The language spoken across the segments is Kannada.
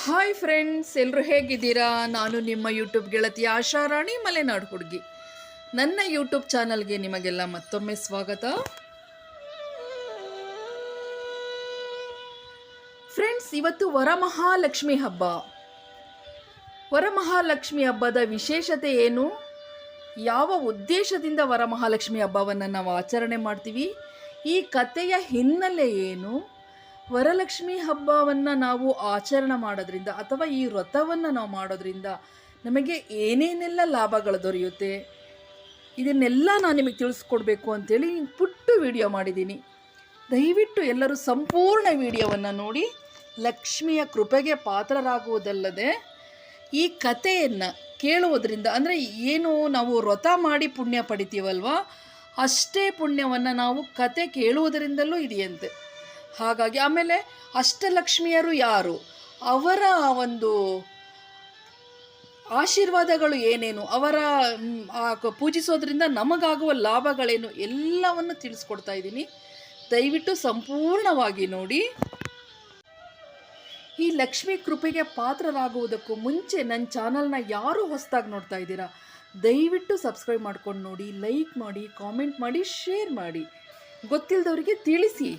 ಹಾಯ್ ಫ್ರೆಂಡ್ಸ್ ಎಲ್ಲರೂ ಹೇಗಿದ್ದೀರಾ? ನಾನು ನಿಮ್ಮ ಯೂಟ್ಯೂಬ್ ಗೆಳತಿ ಆಶಾ ರಾಣಿ, ಮಲೆನಾಡು ಹುಡುಗಿ. ನನ್ನ ಯೂಟ್ಯೂಬ್ ಚಾನಲ್ಗೆ ನಿಮಗೆಲ್ಲ ಮತ್ತೊಮ್ಮೆ ಸ್ವಾಗತ. ಫ್ರೆಂಡ್ಸ್ ಇವತ್ತು ವರಮಹಾಲಕ್ಷ್ಮಿ ಹಬ್ಬ. ವರಮಹಾಲಕ್ಷ್ಮಿ ಹಬ್ಬದ ವಿಶೇಷತೆ ಏನು? ಯಾವ ಉದ್ದೇಶದಿಂದ ವರಮಹಾಲಕ್ಷ್ಮಿ ಹಬ್ಬವನ್ನು ನಾವು ಆಚರಣೆ ಮಾಡ್ತೀವಿ? ಈ ಕಥೆಯ ಹಿನ್ನೆಲೆ ಏನು? ವರಲಕ್ಷ್ಮಿ ಹಬ್ಬವನ್ನು ನಾವು ಆಚರಣೆ ಮಾಡೋದ್ರಿಂದ ಅಥವಾ ಈ ವ್ರತವನ್ನು ನಾವು ಮಾಡೋದ್ರಿಂದ ನಮಗೆ ಏನೇನೆಲ್ಲ ಲಾಭಗಳು ದೊರೆಯುತ್ತೆ? ಇದನ್ನೆಲ್ಲ ನಾನು ನಿಮಗೆ ತಿಳಿಸ್ಕೊಡ್ಬೇಕು ಅಂತೇಳಿ ಪುಟ್ಟು ವಿಡಿಯೋ ಮಾಡಿದ್ದೀನಿ. ದಯವಿಟ್ಟು ಎಲ್ಲರೂ ಸಂಪೂರ್ಣ ವಿಡಿಯೋವನ್ನು ನೋಡಿ ಲಕ್ಷ್ಮಿಯ ಕೃಪೆಗೆ ಪಾತ್ರರಾಗುವುದಲ್ಲದೆ ಈ ಕಥೆಯನ್ನು ಕೇಳುವುದರಿಂದ, ಅಂದರೆ ಏನು ನಾವು ವ್ರತ ಮಾಡಿ ಪುಣ್ಯ ಪಡಿತೀವಲ್ವ, ಅಷ್ಟೇ ಪುಣ್ಯವನ್ನು ನಾವು ಕತೆ ಕೇಳುವುದರಿಂದಲೂ ಇದೆಯಂತೆ. ಹಾಗಾಗಿ ಆಮೇಲೆ ಅಷ್ಟಲಕ್ಷ್ಮಿಯರು ಯಾರು? ಅವರ ಒಂದು ಆಶೀರ್ವಾದಗಳು ಏನೇನು? ಅವರ ಪೂಜಿಸೋದ್ರಿಂದ ನಮಗಾಗುವ ಲಾಭಗಳೇನು? ಎಲ್ಲವನ್ನು ತಿಳಿಸ್ಕೊಡ್ತಾ ಇದ್ದೀನಿ. ದಯವಿಟ್ಟು ಸಂಪೂರ್ಣವಾಗಿ ನೋಡಿ. ಈ ಲಕ್ಷ್ಮಿ ಕೃಪೆಗೆ ಪಾತ್ರರಾಗುವುದಕ್ಕೂ ಮುಂಚೆ ನನ್ನ ಚಾನಲ್ನ ಯಾರು ಹೊಸದಾಗಿ ನೋಡ್ತಾ ಇದ್ದೀರಾ? ದಯವಿಟ್ಟು ಸಬ್ಸ್ಕ್ರೈಬ್ ಮಾಡ್ಕೊಂಡು ನೋಡಿ, ಲೈಕ್ ಮಾಡಿ, ಕಾಮೆಂಟ್ ಮಾಡಿ, ಶೇರ್ ಮಾಡಿ. ಗೊತ್ತಿಲ್ಲದವರಿಗೆ ತಿಳಿಸಿ.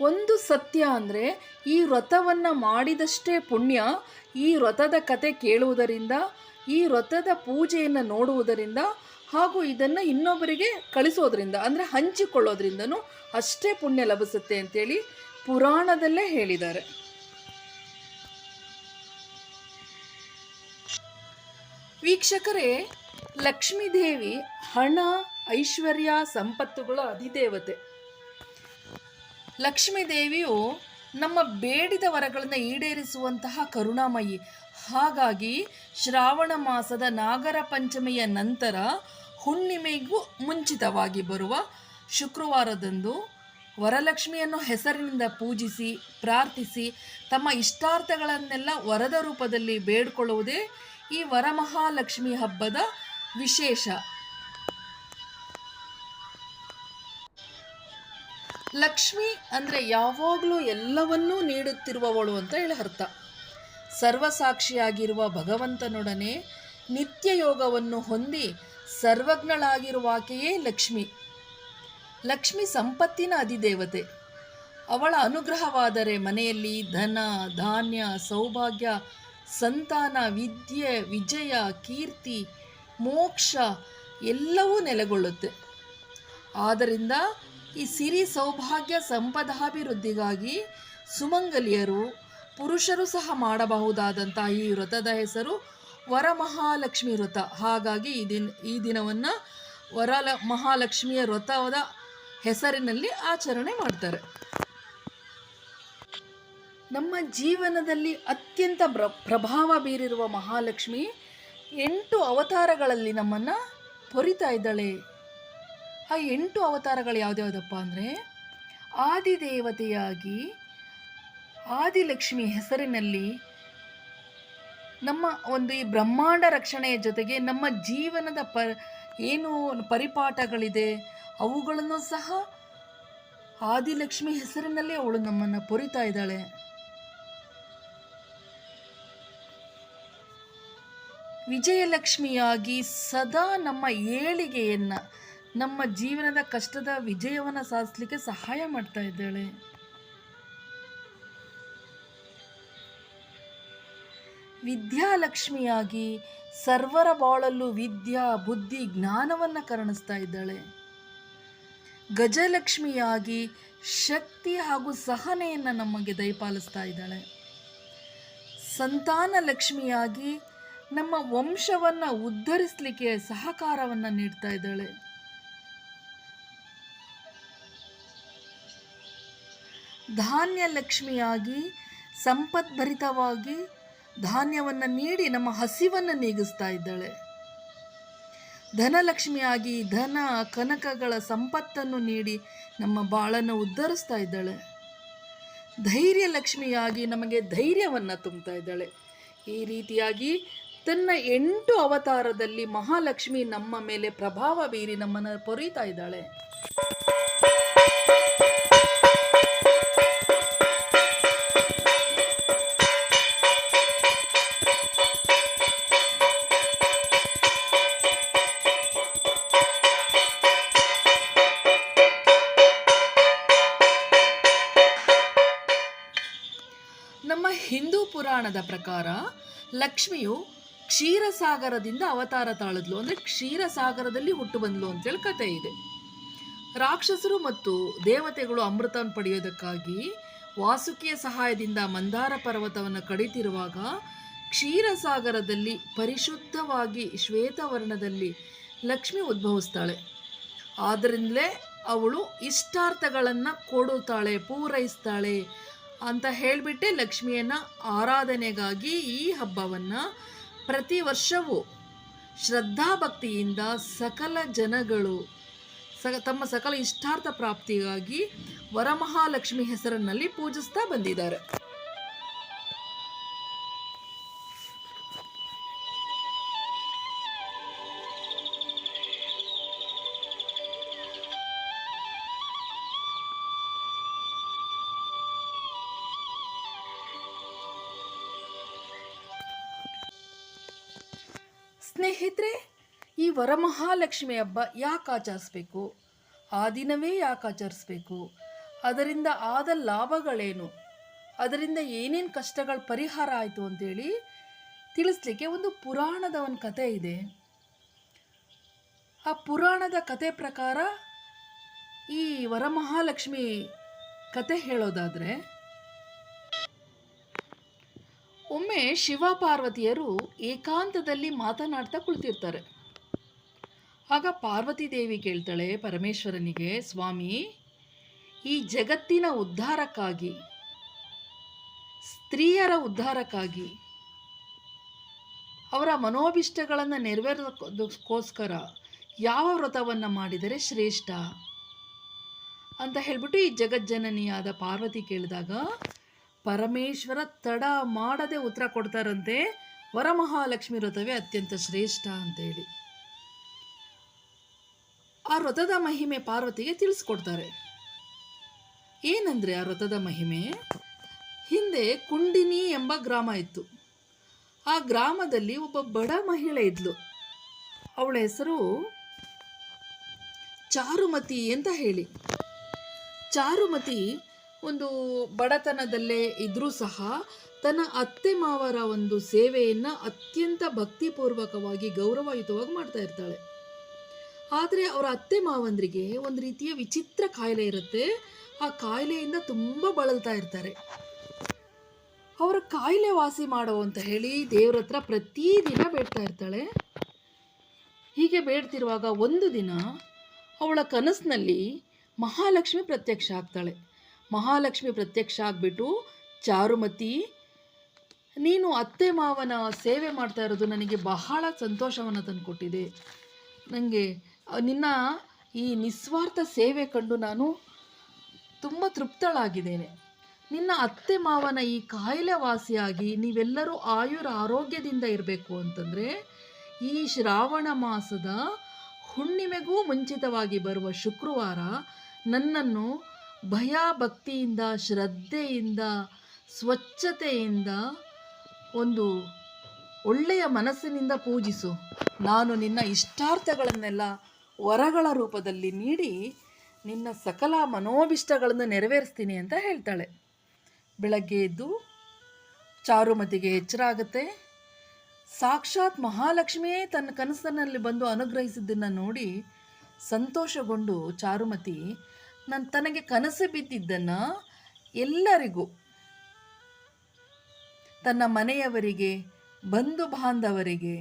ಒಂದು ಸತ್ಯ ಅಂದರೆ ಈ ವ್ರತವನ್ನು ಮಾಡಿದಷ್ಟೇ ಪುಣ್ಯ, ಈ ವ್ರತದ ಕತೆ ಕೇಳುವುದರಿಂದ, ಈ ವ್ರತದ ಪೂಜೆಯನ್ನು ನೋಡುವುದರಿಂದ ಹಾಗೂ ಇದನ್ನು ಇನ್ನೊಬ್ಬರಿಗೆ ಕಳಿಸೋದ್ರಿಂದ, ಅಂದರೆ ಹಂಚಿಕೊಳ್ಳೋದ್ರಿಂದನೂ ಅಷ್ಟೇ ಪುಣ್ಯ ಲಭಿಸುತ್ತೆ ಅಂತೇಳಿ ಪುರಾಣದಲ್ಲೇ ಹೇಳಿದ್ದಾರೆ. ವೀಕ್ಷಕರೇ, ಲಕ್ಷ್ಮೀದೇವಿ ಹಣ, ಐಶ್ವರ್ಯ, ಸಂಪತ್ತುಗಳ ಅಧಿದೇವತೆ. ಲಕ್ಷ್ಮೀ ದೇವಿಯು ನಮ್ಮ ಬೇಡಿದ ವರಗಳನ್ನು ಈಡೇರಿಸುವಂತಹ ಕರುಣಾಮಯಿ. ಹಾಗಾಗಿ ಶ್ರಾವಣ ಮಾಸದ ನಾಗರ ಪಂಚಮಿಯ ನಂತರ ಹುಣ್ಣಿಮೆಗೂ ಮುಂಚಿತವಾಗಿ ಬರುವ ಶುಕ್ರವಾರದಂದು ವರಲಕ್ಷ್ಮಿಯನ್ನು ಹೆಸರಿನಿಂದ ಪೂಜಿಸಿ, ಪ್ರಾರ್ಥಿಸಿ, ತಮ್ಮ ಇಷ್ಟಾರ್ಥಗಳನ್ನೆಲ್ಲ ವರದ ರೂಪದಲ್ಲಿ ಬೇಡ್ಕೊಳ್ಳುವುದೇ ಈ ವರಮಹಾಲಕ್ಷ್ಮಿ ಹಬ್ಬದ ವಿಶೇಷ. ಲಕ್ಷ್ಮಿ ಅಂದರೆ ಯಾವಾಗಲೂ ಎಲ್ಲವನ್ನೂ ನೀಡುತ್ತಿರುವವಳು ಅಂತ ಹೇಳಿ ಅರ್ಥ. ಸರ್ವಸಾಕ್ಷಿಯಾಗಿರುವ ಭಗವಂತನೊಡನೆ ನಿತ್ಯ ಯೋಗವನ್ನು ಹೊಂದಿ ಸರ್ವಜ್ಞಳಾಗಿರುವಾಕೆಯೇ ಲಕ್ಷ್ಮಿ. ಲಕ್ಷ್ಮಿ ಸಂಪತ್ತಿನ ಅಧಿದೇವತೆ. ಅವಳ ಅನುಗ್ರಹವಾದರೆ ಮನೆಯಲ್ಲಿ ಧನ, ಧಾನ್ಯ, ಸೌಭಾಗ್ಯ, ಸಂತಾನ, ವಿದ್ಯೆ, ವಿಜಯ, ಕೀರ್ತಿ, ಮೋಕ್ಷ ಎಲ್ಲವೂ ನೆಲೆಗೊಳ್ಳುತ್ತೆ. ಆದ್ದರಿಂದ ಈ ಸಿರಿ ಸೌಭಾಗ್ಯ ಸಂಪದಾಭಿವೃದ್ಧಿಗಾಗಿ ಸುಮಂಗಲಿಯರು ಪುರುಷರು ಸಹ ಮಾಡಬಹುದಾದಂತಹ ಈ ವ್ರತದ ಹೆಸರು ವರಮಹಾಲಕ್ಷ್ಮಿ ವ್ರತ ಹಾಗಾಗಿ ಈ ದಿನ, ಈ ದಿನವನ್ನು ವರ ಮಹಾಲಕ್ಷ್ಮಿಯ ವ್ರತದ ಹೆಸರಿನಲ್ಲಿ ಆಚರಣೆ ಮಾಡ್ತಾರೆ. ನಮ್ಮ ಜೀವನದಲ್ಲಿ ಅತ್ಯಂತ ಪ್ರ, ಪ್ರಭಾವ ಬೀರಿರುವ ಮಹಾಲಕ್ಷ್ಮಿ ಎಂಟು ಅವತಾರಗಳಲ್ಲಿ ನಮ್ಮನ್ನು ಪೊರಿತಾ ಇದ್ದಾಳೆ. ಆ ಎಂಟು ಅವತಾರಗಳು ಯಾವುದ್ಯಾವುದಪ್ಪ ಅಂದರೆ ಆದಿದೇವತೆಯಾಗಿ ಆದಿಲಕ್ಷ್ಮಿ ಹೆಸರಿನಲ್ಲಿ ನಮ್ಮ ಒಂದು ಈ ಬ್ರಹ್ಮಾಂಡ ರಕ್ಷಣೆಯ ಜೊತೆಗೆ ನಮ್ಮ ಜೀವನದ ಪ ಏನು ಪರಿಪಾಠಗಳಿದೆ ಅವುಗಳನ್ನು ಸಹ ಆದಿಲಕ್ಷ್ಮಿ ಹೆಸರಿನಲ್ಲಿ ಅವಳು ನಮ್ಮನ್ನು ಪೊರಿತಾ ಇದ್ದಾಳೆ. ವಿಜಯಲಕ್ಷ್ಮಿಯಾಗಿ ಸದಾ ನಮ್ಮ ಏಳಿಗೆಯನ್ನು ನಮ್ಮ ಜೀವನದ ಕಷ್ಟದ ವಿಜಯವನ್ನು ಸಾಧಿಸಲಿಕ್ಕೆ ಸಹಾಯ ಮಾಡ್ತಾ ಇದ್ದಾಳೆ. ವಿದ್ಯಾಲಕ್ಷ್ಮಿಯಾಗಿ ಸರ್ವರ ಬಾಳಲ್ಲೂ ವಿದ್ಯಾ, ಬುದ್ಧಿ, ಜ್ಞಾನವನ್ನು ಕರುಣಿಸ್ತಾ ಇದ್ದಾಳೆ. ಗಜಲಕ್ಷ್ಮಿಯಾಗಿ ಶಕ್ತಿ ಹಾಗೂ ಸಹನೆಯನ್ನು ನಮಗೆ ದಯಪಾಲಿಸ್ತಾ ಇದ್ದಾಳೆ. ಸಂತಾನ ಲಕ್ಷ್ಮಿಯಾಗಿ ನಮ್ಮ ವಂಶವನ್ನು ಉದ್ಧರಿಸಲಿಕ್ಕೆ ಸಹಕಾರವನ್ನು ನೀಡ್ತಾ ಇದ್ದಾಳೆ. ಧಾನ್ಯ ಲಕ್ಷ್ಮಿಯಾಗಿ ಸಂಪದ್ಭರಿತವಾಗಿ ಧಾನ್ಯವನ್ನು ನೀಡಿ ನಮ್ಮ ಹಸಿವನ್ನು ನೀಗಿಸ್ತಾ ಇದ್ದಾಳೆ. ಧನಲಕ್ಷ್ಮಿಯಾಗಿ ಧನ, ಕನಕಗಳ ಸಂಪತ್ತನ್ನು ನೀಡಿ ನಮ್ಮ ಬಾಳನ್ನು ಉದ್ಧರಿಸ್ತಾ ಇದ್ದಾಳೆ. ಧೈರ್ಯ ಲಕ್ಷ್ಮಿಯಾಗಿ ನಮಗೆ ಧೈರ್ಯವನ್ನು ತುಂಬ್ತಾ ಇದ್ದಾಳೆ. ಈ ರೀತಿಯಾಗಿ ತನ್ನ ಎಂಟು ಅವತಾರದಲ್ಲಿ ಮಹಾಲಕ್ಷ್ಮಿ ನಮ್ಮ ಮೇಲೆ ಪ್ರಭಾವ ಬೀರಿ ನಮ್ಮನ್ನು ಪೊರೀತಾ ಇದ್ದಾಳೆ. ಪುರಾಣದ ಪ್ರಕಾರ ಲಕ್ಷ್ಮಿಯು ಕ್ಷೀರಸಾಗರದಿಂದ ಅವತಾರ ತಾಳಿದ್ಲು. ಅಂದರೆ ಕ್ಷೀರಸಾಗರದಲ್ಲಿ ಹುಟ್ಟು ಬಂದ್ಲು ಅಂತೇಳಿ ಕತೆ ಇದೆ. ರಾಕ್ಷಸರು ಮತ್ತು ದೇವತೆಗಳು ಅಮೃತವನ್ನು ಪಡೆಯೋದಕ್ಕಾಗಿ ವಾಸುಕಿಯ ಸಹಾಯದಿಂದ ಮಂದಾರ ಪರ್ವತವನ್ನು ಕಡಿತಿರುವಾಗ ಕ್ಷೀರಸಾಗರದಲ್ಲಿ ಪರಿಶುದ್ಧವಾಗಿ ಶ್ವೇತವರ್ಣದಲ್ಲಿ ಲಕ್ಷ್ಮಿ ಉದ್ಭವಿಸ್ತಾಳೆ. ಆದ್ದರಿಂದಲೇ ಅವಳು ಇಷ್ಟಾರ್ಥಗಳನ್ನು ಕೊಡುತ್ತಾಳೆ, ಪೂರೈಸ್ತಾಳೆ. ಅಂತ ಹೇಳಿಬಿಟ್ಟೆ ಲಕ್ಷ್ಮಿಯನ್ನು ಆರಾಧನೆಗಾಗಿ ಈ ಹಬ್ಬವನ್ನು ಪ್ರತಿ ವರ್ಷವೂ ಶ್ರದ್ಧಾಭಕ್ತಿಯಿಂದ ಸಕಲ ಜನಗಳು ಸ ತಮ್ಮ ಸಕಲ ಇಷ್ಟಾರ್ಥ ಪ್ರಾಪ್ತಿಗಾಗಿ ವರಮಹಾಲಕ್ಷ್ಮಿ ಹೆಸರಿನಲ್ಲಿ ಪೂಜಿಸ್ತಾ ಬಂದಿದ್ದಾರೆ. ಸ್ನೇಹಿತರೆ, ಈ ವರಮಹಾಲಕ್ಷ್ಮಿ ಹಬ್ಬ ಯಾಕೆ ಆಚರಿಸ್ಬೇಕು? ಆ ದಿನವೇ ಯಾಕೆ ಆಚರಿಸ್ಬೇಕು? ಅದರಿಂದ ಆದ ಲಾಭಗಳೇನು? ಅದರಿಂದ ಏನೇನು ಕಷ್ಟಗಳ ಪರಿಹಾರ ಆಯಿತು ಅಂತೇಳಿ ತಿಳಿಸ್ಲಿಕ್ಕೆ ಒಂದು ಪುರಾಣದ ಒಂದು ಕತೆ ಇದೆ. ಆ ಪುರಾಣದ ಕತೆ ಪ್ರಕಾರ ಈ ವರಮಹಾಲಕ್ಷ್ಮಿ ಕತೆ ಹೇಳೋದಾದರೆ ಒಮ್ಮೆ ಶಿವ ಪಾರ್ವತಿಯರು ಏಕಾಂತದಲ್ಲಿ ಮಾತನಾಡ್ತಾ ಕುಳಿತಿರ್ತಾರೆ. ಆಗ ಪಾರ್ವತಿ ದೇವಿ ಕೇಳ್ತಾಳೆ, ಪರಮೇಶ್ವರನಿಗೆ, ಸ್ವಾಮಿ, ಈ ಜಗತ್ತಿನ ಉದ್ಧಾರಕ್ಕಾಗಿ, ಸ್ತ್ರೀಯರ ಉದ್ಧಾರಕ್ಕಾಗಿ, ಅವರ ಮನೋಭಿಷ್ಟಗಳನ್ನು ನೆರವೇರೋದಕ್ಕೋಸ್ಕರ ಯಾವ ವ್ರತವನ್ನು ಮಾಡಿದರೆ ಶ್ರೇಷ್ಠ? ಅಂತ ಹೇಳ್ಬಿಟ್ಟು ಈ ಜಗಜ್ಜನನಿಯಾದ ಪಾರ್ವತಿ ಕೇಳಿದಾಗ ಪರಮೇಶ್ವರ ತಡ ಮಾಡದೆ ಉತ್ತರ ಕೊಡ್ತಾರಂತೆ. ವರಮಹಾಲಕ್ಷ್ಮಿ ವ್ರತವೇ ಅತ್ಯಂತ ಶ್ರೇಷ್ಠ ಅಂತೇಳಿ. ಆ ವ್ರತದ ಮಹಿಮೆ ಪಾರ್ವತಿಗೆ ತಿಳಿಸ್ಕೊಡ್ತಾರೆ. ಏನಂದರೆ ಆ ವ್ರತದ ಮಹಿಮೆ? ಹಿಂದೆ ಕುಂಡಿನಿ ಎಂಬ ಗ್ರಾಮ ಇತ್ತು. ಆ ಗ್ರಾಮದಲ್ಲಿ ಒಬ್ಬ ಬಡ ಮಹಿಳೆ ಇದ್ಲು. ಅವಳ ಹೆಸರು ಚಾರುಮತಿ ಅಂತ ಹೇಳಿ. ಚಾರುಮತಿ ಒಂದು ಬಡತನದಲ್ಲೇ ಇದ್ದರೂ ಸಹ ತನ್ನ ಅತ್ತೆ ಮಾವರ ಒಂದು ಸೇವೆಯನ್ನು ಅತ್ಯಂತ ಭಕ್ತಿಪೂರ್ವಕವಾಗಿ ಗೌರವಯುತವಾಗಿ ಮಾಡ್ತಾ ಇರ್ತಾಳೆ. ಆದರೆ ಅವರ ಅತ್ತೆ ಮಾವಂದ್ರಿಗೆ ಒಂದು ರೀತಿಯ ವಿಚಿತ್ರ ಕಾಯಿಲೆ ಇರುತ್ತೆ. ಆ ಕಾಯಿಲೆಯಿಂದ ತುಂಬ ಬಳಲ್ತಾ ಇರ್ತಾರೆ. ಅವರ ಕಾಯಿಲೆ ವಾಸಿ ಮಾಡೋ ಅಂತ ಹೇಳಿ ದೇವ್ರ ಹತ್ರ ಪ್ರತಿದಿನ ಬೇಡ್ತಾ ಇರ್ತಾಳೆ. ಹೀಗೆ ಬೇಡ್ತಿರುವಾಗ ಒಂದು ದಿನ ಅವಳ ಕನಸಿನಲ್ಲಿ ಮಹಾಲಕ್ಷ್ಮಿ ಪ್ರತ್ಯಕ್ಷ ಆಗ್ತಾಳೆ. ಮಹಾಲಕ್ಷ್ಮಿ ಪ್ರತ್ಯಕ್ಷ ಆಗಿಬಿಟ್ಟು, ಚಾರುಮತಿ, ನೀನು ಅತ್ತೆ ಮಾವನ ಸೇವೆ ಮಾಡ್ತಾ ಇರೋದು ನನಗೆ ಬಹಳ ಸಂತೋಷವನ್ನು ತಂದುಕೊಟ್ಟಿದೆ. ನನಗೆ ನಿನ್ನ ಈ ನಿಸ್ವಾರ್ಥ ಸೇವೆ ಕಂಡು ನಾನು ತುಂಬ ತೃಪ್ತಳಾಗಿದ್ದೇನೆ. ನಿನ್ನ ಅತ್ತೆ ಮಾವನ ಈ ಕಾಯಿಲೆ ವಾಸಿಯಾಗಿ ನೀವೆಲ್ಲರೂ ಆಯುರ ಆರೋಗ್ಯದಿಂದ ಇರಬೇಕು ಅಂತಂದರೆ, ಈ ಶ್ರಾವಣ ಮಾಸದ ಹುಣ್ಣಿಮೆಗೂ ಮುಂಚಿತವಾಗಿ ಬರುವ ಶುಕ್ರವಾರ ನನ್ನನ್ನು ಭಯ ಭಕ್ತಿಯಿಂದ, ಶ್ರದ್ಧೆಯಿಂದ, ಸ್ವಚ್ಛತೆಯಿಂದ ಒಂದು ಒಳ್ಳೆಯ ಮನಸ್ಸಿನಿಂದ ಪೂಜಿಸು. ನಾನು ನಿನ್ನ ಇಷ್ಟಾರ್ಥಗಳನ್ನೆಲ್ಲ ವರಗಳ ರೂಪದಲ್ಲಿ ನೀಡಿ ನಿನ್ನ ಸಕಲ ಮನೋಭಿಷ್ಟಗಳನ್ನು ನೆರವೇರಿಸ್ತೀನಿ ಅಂತ ಹೇಳ್ತಾಳೆ. ಬೆಳಗ್ಗೆ ಎದ್ದು ಚಾರುಮತಿಗೆ ಎಚ್ಚರಾಗುತ್ತೆ. ಸಾಕ್ಷಾತ್ ಮಹಾಲಕ್ಷ್ಮಿಯೇ ತನ್ನ ಕನಸಿನಲ್ಲಿ ಬಂದು ಅನುಗ್ರಹಿಸಿದ್ದನ್ನು ನೋಡಿ ಸಂತೋಷಗೊಂಡು ಚಾರುಮತಿ ನಾನು ತನಗೆ ಕನಸು ಬಿದ್ದಿದ್ದನ್ನು ಎಲ್ಲರಿಗೂ, ತನ್ನ ಮನೆಯವರಿಗೆ, ಬಂಧು ಬಾಂಧವರಿಗೆ,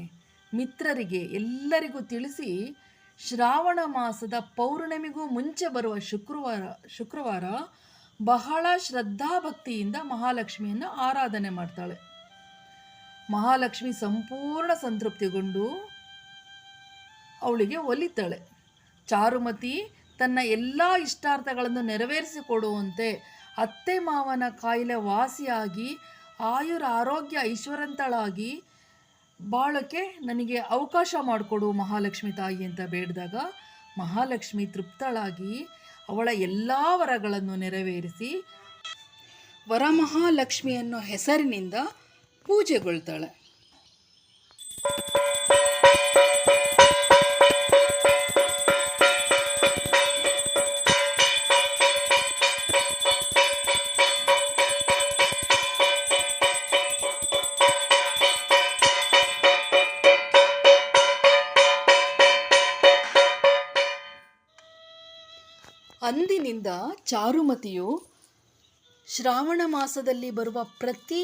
ಮಿತ್ರರಿಗೆ ಎಲ್ಲರಿಗೂ ತಿಳಿಸಿ ಶ್ರಾವಣ ಮಾಸದ ಪೌರ್ಣಮಿಗೂ ಮುಂಚೆ ಬರುವ ಶುಕ್ರವಾರ ಶುಕ್ರವಾರ ಬಹಳ ಶ್ರದ್ಧಾಭಕ್ತಿಯಿಂದ ಮಹಾಲಕ್ಷ್ಮಿಯನ್ನು ಆರಾಧನೆ ಮಾಡ್ತಾಳೆ. ಮಹಾಲಕ್ಷ್ಮಿ ಸಂಪೂರ್ಣ ಸಂತೃಪ್ತಿಗೊಂಡು ಅವಳಿಗೆ ಒಲಿತಾಳೆ. ಚಾರುಮತಿ ತನ್ನ ಎಲ್ಲ ಇಷ್ಟಾರ್ಥಗಳನ್ನು ನೆರವೇರಿಸಿಕೊಡುವಂತೆ ಅತ್ತೆ ಮಾವನ ಕಾಯಿಲೆ ವಾಸಿಯಾಗಿ ಆಯುರ ಆರೋಗ್ಯ ಐಶ್ವರ್ಯಂತಳಾಗಿ ಬಾಳಕ್ಕೆ ನನಗೆ ಅವಕಾಶ ಮಾಡಿಕೊಡು ಮಹಾಲಕ್ಷ್ಮಿ ತಾಯಿ ಅಂತ ಬೇಡಿದಾಗ ಮಹಾಲಕ್ಷ್ಮಿ ತೃಪ್ತಳಾಗಿ ಅವಳ ಎಲ್ಲ ವರಗಳನ್ನು ನೆರವೇರಿಸಿ ವರಮಹಾಲಕ್ಷ್ಮಿಯನ್ನು ಹೆಸರಿನಿಂದ ಪೂಜೆಗೊಳ್ತಾಳೆ. ಅಂದಿನಿಂದ ಚಾರುಮತಿಯು ಶ್ರಾವಣ ಮಾಸದಲ್ಲಿ ಬರುವ ಪ್ರತಿ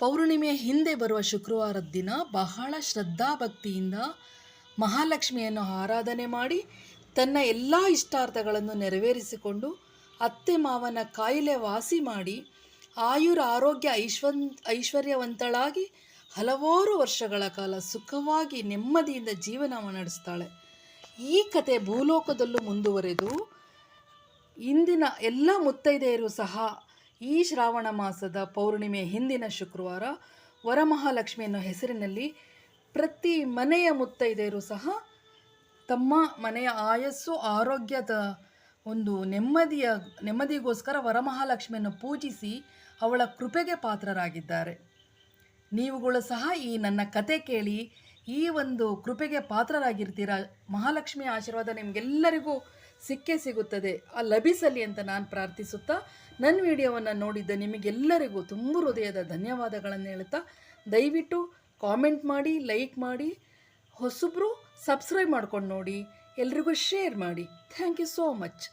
ಪೌರ್ಣಿಮೆಯ ಹಿಂದೆ ಬರುವ ಶುಕ್ರವಾರದ ದಿನ ಬಹಳ ಶ್ರದ್ಧಾಭಕ್ತಿಯಿಂದ ಮಹಾಲಕ್ಷ್ಮಿಯನ್ನು ಆರಾಧನೆ ಮಾಡಿ ತನ್ನ ಎಲ್ಲ ಇಷ್ಟಾರ್ಥಗಳನ್ನು ನೆರವೇರಿಸಿಕೊಂಡು ಅತ್ತೆ ಮಾವನ ಕಾಯಿಲೆ ವಾಸಿ ಮಾಡಿ ಆಯುರ ಆರೋಗ್ಯ ಐಶ್ವನ್ ಐಶ್ವರ್ಯವಂತಳಾಗಿ ಹಲವಾರು ವರ್ಷಗಳ ಕಾಲ ಸುಖವಾಗಿ ನೆಮ್ಮದಿಯಿಂದ ಜೀವನವನ್ನು ನಡೆಸ್ತಾಳೆ. ಈ ಕತೆ ಭೂಲೋಕದಲ್ಲೂ ಮುಂದುವರೆದು ಇಂದಿನ ಎಲ್ಲ ಮುತ್ತೈದೆಯರು ಸಹ ಈ ಶ್ರಾವಣ ಮಾಸದ ಪೌರ್ಣಿಮೆ ಹಿಂದಿನ ಶುಕ್ರವಾರ ವರಮಹಾಲಕ್ಷ್ಮಿ ಅನ್ನೋ ಹೆಸರಿನಲ್ಲಿ ಪ್ರತಿ ಮನೆಯ ಮುತ್ತೈದೆಯರು ಸಹ ತಮ್ಮ ಮನೆಯ ಆಯಸ್ಸು, ಆರೋಗ್ಯದ ಒಂದು ನೆಮ್ಮದಿಯ, ನೆಮ್ಮದಿಗೋಸ್ಕರ ವರಮಹಾಲಕ್ಷ್ಮಿಯನ್ನು ಪೂಜಿಸಿ ಅವಳ ಕೃಪೆಗೆ ಪಾತ್ರರಾಗಿದ್ದಾರೆ. ನೀವುಗಳು ಸಹ ಈ ನನ್ನ ಕತೆ ಕೇಳಿ ಈ ಒಂದು ಕೃಪೆಗೆ ಪಾತ್ರರಾಗಿರ್ತೀರ? ಮಹಾಲಕ್ಷ್ಮಿಯ ಆಶೀರ್ವಾದ ನಿಮಗೆಲ್ಲರಿಗೂ ಸಿಕ್ಕೇ ಸಿಗುತ್ತದೆ. ಆ ಲಭಿಸಲಿ ಅಂತ ನಾನು ಪ್ರಾರ್ಥಿಸುತ್ತಾ ನನ್ನ ವಿಡಿಯೋವನ್ನು ನೋಡಿದ್ದ ನಿಮಗೆಲ್ಲರಿಗೂ ತುಂಬ ಹೃದಯದ ಧನ್ಯವಾದಗಳನ್ನು ಹೇಳ್ತಾ ದಯವಿಟ್ಟು ಕಾಮೆಂಟ್ ಮಾಡಿ, ಲೈಕ್ ಮಾಡಿ, ಹೊಸಬ್ರು ಸಬ್ಸ್ಕ್ರೈಬ್ ಮಾಡ್ಕೊಂಡು ನೋಡಿ, ಎಲ್ರಿಗೂ ಶೇರ್ ಮಾಡಿ. Thank you so much.